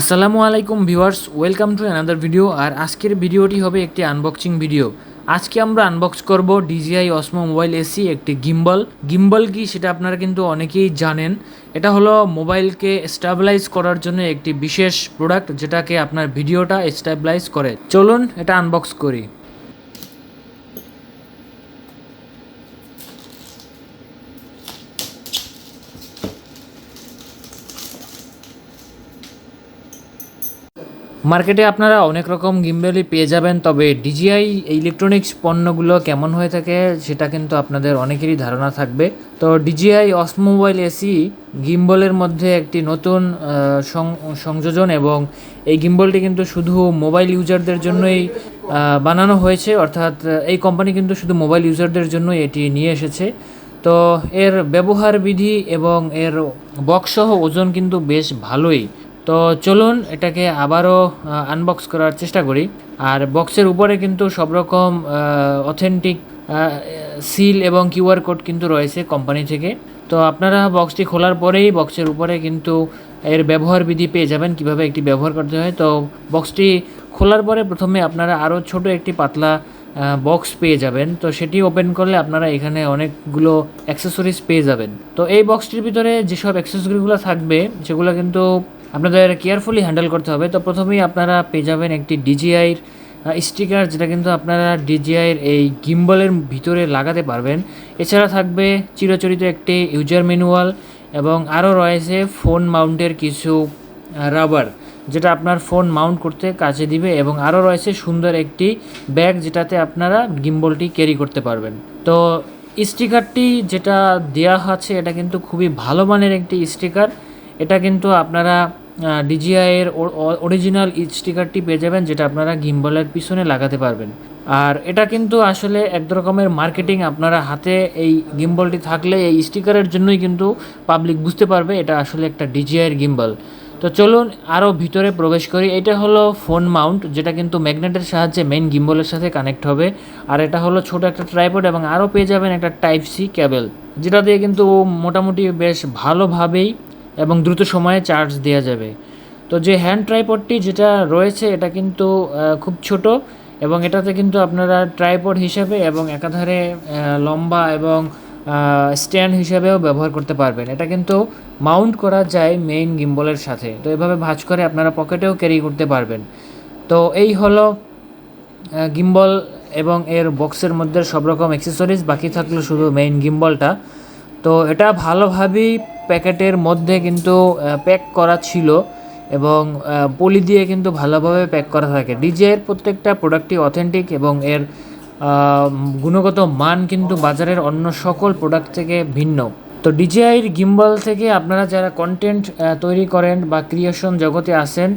আসসালামু আলাইকুম viewers, welcome to another video আর আজকের ভিডিওটি হবে একটি আনবক্সিং ভিডিও আজকে আমরা আনবক্স করব ডিজিআই অসমো মোবাইল এসি একটি গিম্বল গিম্বল কি সেটা আপনারা কিন্তু অনেকেই জানেন। এটা হলো মোবাইলকে স্টেবিলাইজ করার জন্য একটি বিশেষ প্রোডাক্ট যেটাকে আপনার ভিডিওটা স্টেবিলাইজ করে। চলুন এটা আনবক্স করি। মার্কেটে আপনারা অনেক রকম গিম্বলই পেয়ে যাবেন, তবে ডিজিআই ইলেকট্রনিক্স পণ্যগুলো কেমন হয়ে থাকে সেটা কিন্তু আপনাদের অনেকেরই ধারণা থাকবে। তো ডিজিআই অসমোবাইল এসি গিম্বলের মধ্যে একটি নতুন সংযোজন এবং এই গিম্বলটি কিন্তু শুধু মোবাইল ইউজারদের জন্যই বানানো হয়েছে, অর্থাৎ এই কোম্পানি কিন্তু শুধু মোবাইল ইউজারদের জন্যই এটি নিয়ে এসেছে। তো এর ব্যবহার বিধি এবং এর বক্সসহ ওজন কিন্তু বেশ ভালোই। তো চলুন এটাকে আবারও আনবক্স করার চেষ্টা করি। আর বক্সের উপরে কিন্তু সব রকম অথেন্টিক সিল এবং কিউআর কোড কিন্তু রয়েছে কোম্পানি থেকে। তো আপনারা বক্সটি খোলার পরেই বক্সের উপরে কিন্তু এর ব্যবহার বিধি পেয়ে যাবেন, কীভাবে একটি ব্যবহার করতে হয়। তো বক্সটি খোলার পরে প্রথমে আপনারা আরও ছোট একটি পাতলা বক্স পেয়ে যাবেন। তো সেটি ওপেন করলে আপনারা এখানে অনেকগুলো অ্যাক্সেসরিজ পেয়ে যাবেন। তো এই বক্সটির ভিতরে যেসব অ্যাক্সেসরিগুলো থাকবে, সেগুলো কিন্তু আপনাদের কেয়ারফুলি হ্যান্ডেল করতে হবে। তো প্রথমেই আপনারা পেয়ে যাবেন একটি ডিজিআইয়ের স্টিকার যেটা কিন্তু আপনারা ডিজিআইয়ের এই গিম্বলের ভিতরে লাগাতে পারবেন। এছাড়া থাকবে চিরচরিত একটি ইউজার ম্যানুয়াল এবং আরও রয়েছে ফোন মাউন্টের কিছু রাবার যেটা আপনার ফোন মাউন্ট করতে কাজে দিবে এবং আরও রয়েছে সুন্দর একটি ব্যাগ যেটাতে আপনারা গিম্বলটি ক্যারি করতে পারবেন। তো স্টিকারটি যেটা দেওয়া আছে, এটা কিন্তু খুবই ভালো মানের একটি স্টিকার এটা কিন্তু আপনারা ডিজিআইয়ের অরিজিনাল স্টিকারটি পেয়ে যাবেন, যেটা আপনারা গিম্বলের পিছনে লাগাতে পারবেন। আর এটা কিন্তু আসলে এক রকমের মার্কেটিং আপনারা হাতে এই গিম্বলটি থাকলে এই স্টিকারের জন্যই কিন্তু পাবলিক বুঝতে পারবে, এটা আসলে একটা ডিজিআইয়ের গিম্বল। তো চলুন আরও ভিতরে প্রবেশ করি। এটা হলো ফোন মাউন্ট, যেটা কিন্তু ম্যাগনেটের সাহায্যে মেইন গিম্বলের সাথে কানেক্ট হবে। আর এটা হলো ছোট একটা ট্রাইপড এবং আরও পেয়ে যাবেন একটা টাইপ সি ক্যাবেল যেটা দিয়ে কিন্তু মোটামুটি বেশ ভালোভাবেই এবং দ্রুত সময়ে চার্জ দেওয়া যাবে। তো যে হ্যান্ড ট্রাইপডটি যেটা রয়েছে, এটা কিন্তু খুব ছোট এবং এটাতে কিন্তু আপনারা ট্রাইপড হিসেবে এবং একাধারে লম্বা এবং স্ট্যান্ড হিসেবেও ব্যবহার করতে পারবেন। এটা কিন্তু মাউন্ট করা যায় মেইন গিম্বলের সাথে। তো এভাবে ভাঁজ করে আপনারা পকেটেও ক্যারি করতে পারবেন। তো এই হলো গিম্বল এবং এর বক্সের মধ্যে সব রকম অ্যাক্সেসরিজ বাকি থাকল শুধু মেইন গিম্বলটা তো এটা ভালোভাবেই প্যাকেটের মধ্যে কিন্তু প্যাক করা ছিল এবং পলি দিয়ে কিন্তু ভালোভাবে প্যাক করা থাকে। ডিজের প্রত্যেকটা প্রোডাক্টই অথেন্টিক এবং এর গুণগত মান কিন্তু বাজারের অন্য সকল প্রোডাক্ট থেকে ভিন্ন। তো ডিজিআইয়ের গিম্বল থেকে আপনারা যারা কন্টেন্ট তৈরি করেন বা ক্রিয়েশন জগতে আসেন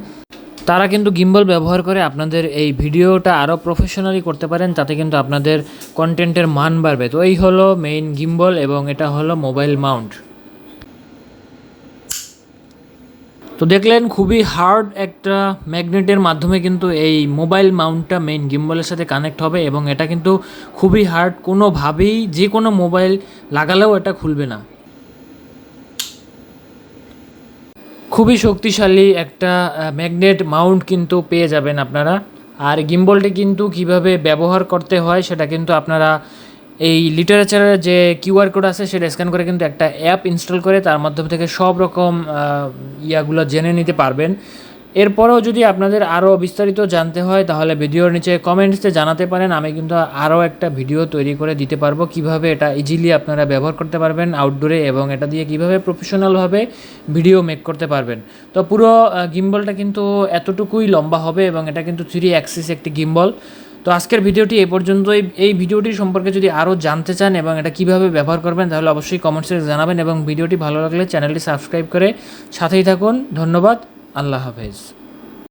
তারা কিন্তু গিম্বল ব্যবহার করে আপনাদের এই ভিডিওটা আরও প্রফেশনালি করতে পারেন, তাতে কিন্তু আপনাদের কন্টেন্টের মান বাড়বে। তো এই হলো মেইন গিম্বল এবং এটা হলো মোবাইল মাউন্ট তো দেখলেন খুবই হার্ড একটা ম্যাগনেটের মাধ্যমে কিন্তু এই মোবাইল মাউন্টটা মেইন গিম্বলের সাথে কানেক্ট হবে এবং এটা কিন্তু খুবই হার্ড কোনোভাবেই যে কোনো মোবাইল লাগালেও এটা খুলবে না। খুবই শক্তিশালী একটা ম্যাগনেট মাউন্ট কিন্তু পেয়ে যাবেন আপনারা। আর গিম্বলটি কিন্তু কীভাবে ব্যবহার করতে হয় সেটা কিন্তু আপনারা এই লিটারেচারের যে কিউআর কোড আছে সেটা স্ক্যান করে কিন্তু একটা অ্যাপ ইনস্টল করে তার মাধ্যম থেকে সব রকম ইয়াগুলো জেনে নিতে পারবেন। এরপরেও যদি আপনাদের আরও বিস্তারিত জানতে হয়, তাহলে ভিডিওর নিচে কমেন্টসে জানাতে পারেন। আমি কিন্তু আরও একটা ভিডিও তৈরি করে দিতে পারব। কীভাবে এটা ইজিলি আপনারা ব্যবহার করতে পারবেন আউটডোরে এবং এটা দিয়ে কীভাবে প্রফেশনালভাবে ভিডিও মেক করতে পারবেন। তো পুরো গিম্বলটা কিন্তু এতটুকুই লম্বা হবে এবং এটা কিন্তু থ্রি অ্যাক্সিস একটি গিম্বল তো আজকের ভিডিওটি এই পর্যন্তই। এই ভিডিওটি সম্পর্কে যদি আরও জানতে চান এবং এটা কীভাবে ব্যবহার করবেন, তাহলে অবশ্যই কমেন্টসে জানাবেন এবং ভিডিওটি ভালো লাগলে চ্যানেলটি সাবস্ক্রাইব করে সাথেই থাকুন। ধন্যবাদ। আল্লাহ হাফেজ।